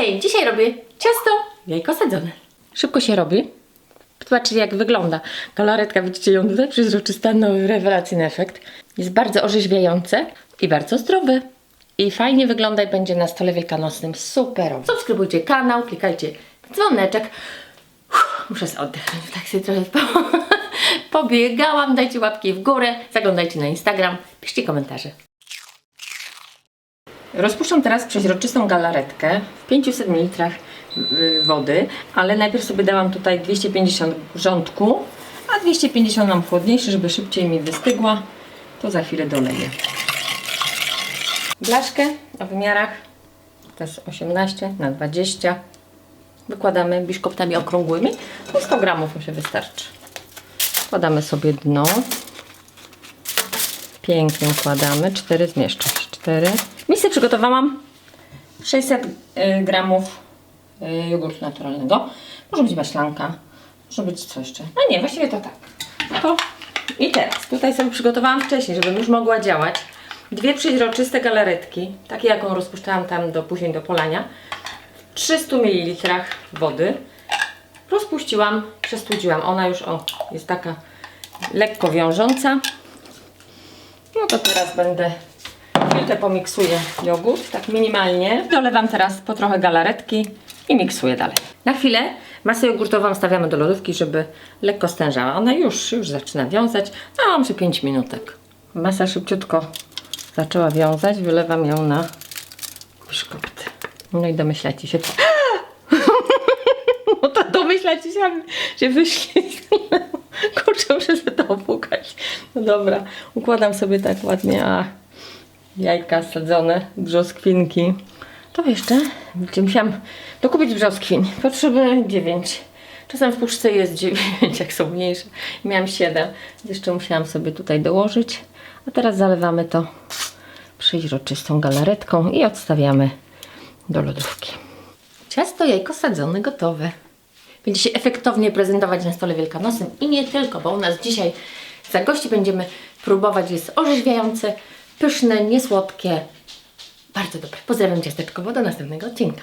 Hej, dzisiaj robię ciasto jajko sadzone. Szybko się robi. Zobaczcie jak wygląda. Galaretka, widzicie ją tutaj? Przezroczysta, no rewelacyjny efekt. Jest bardzo orzeźwiające i bardzo zdrowy. I fajnie wygląda i będzie na stole wielkanocnym. Super. Subskrybujcie kanał, klikajcie dzwoneczek. Uff, muszę sobie oddechnąć, tak sobie trochę po, pobiegałam. Dajcie łapki w górę, zaglądajcie na Instagram, piszcie komentarze. Rozpuszczam teraz przeźroczystą galaretkę w 500 ml y, wody, ale najpierw sobie dałam tutaj 250 rządku, a 250 mam chłodniejszy, żeby szybciej mi wystygła. To za chwilę doleję. Blaszkę o wymiarach jest 18 na 20 wykładamy biszkoptami okrągłymi. No 100 gramów mu się wystarczy. Wkładamy sobie dno. Pięknie układamy. 4 zmieszczę. 4. Misę przygotowałam 600 y, gramów y, jogurtu naturalnego. Może być maślanka. Może być co jeszcze. No nie, właściwie to tak. To i teraz. Tutaj sobie przygotowałam wcześniej, żebym już mogła działać. Dwie przeźroczyste galaretki, takie jaką rozpuszczałam tam do, później do polania. W 300 ml wody rozpuściłam, przestudziłam. Ona już o, jest taka lekko wiążąca. No to teraz będę chwilkę pomiksuję jogurt, tak minimalnie. Dolewam teraz po trochę galaretki i miksuję dalej. Na chwilę masę jogurtową stawiamy do lodówki, żeby lekko stężała. Ona już, już zaczyna wiązać, no może 5 minutek. Masa szybciutko zaczęła wiązać, wylewam ją na biszkopty. No i domyślacie się. No to domyślacie się, że wyszli. Kurczę, muszę sobie to opłukać. No dobra, układam sobie tak ładnie. A, jajka sadzone, brzoskwinki. To jeszcze, musiałam dokupić brzoskwin. Potrzebuję 9. Czasem w puszce jest 9, jak są mniejsze. Miałam 7. Jeszcze musiałam sobie tutaj dołożyć. A teraz zalewamy to przeźroczystą galaretką i odstawiamy do lodówki. Ciasto jajko sadzone gotowe. Będzie się efektownie prezentować na stole wielkanocnym i nie tylko, bo u nas dzisiaj za gości będziemy próbować. Jest orzeźwiające, pyszne, niesłodkie. Bardzo dobre. Pozdrawiam ciasteczkowo. Do następnego odcinka.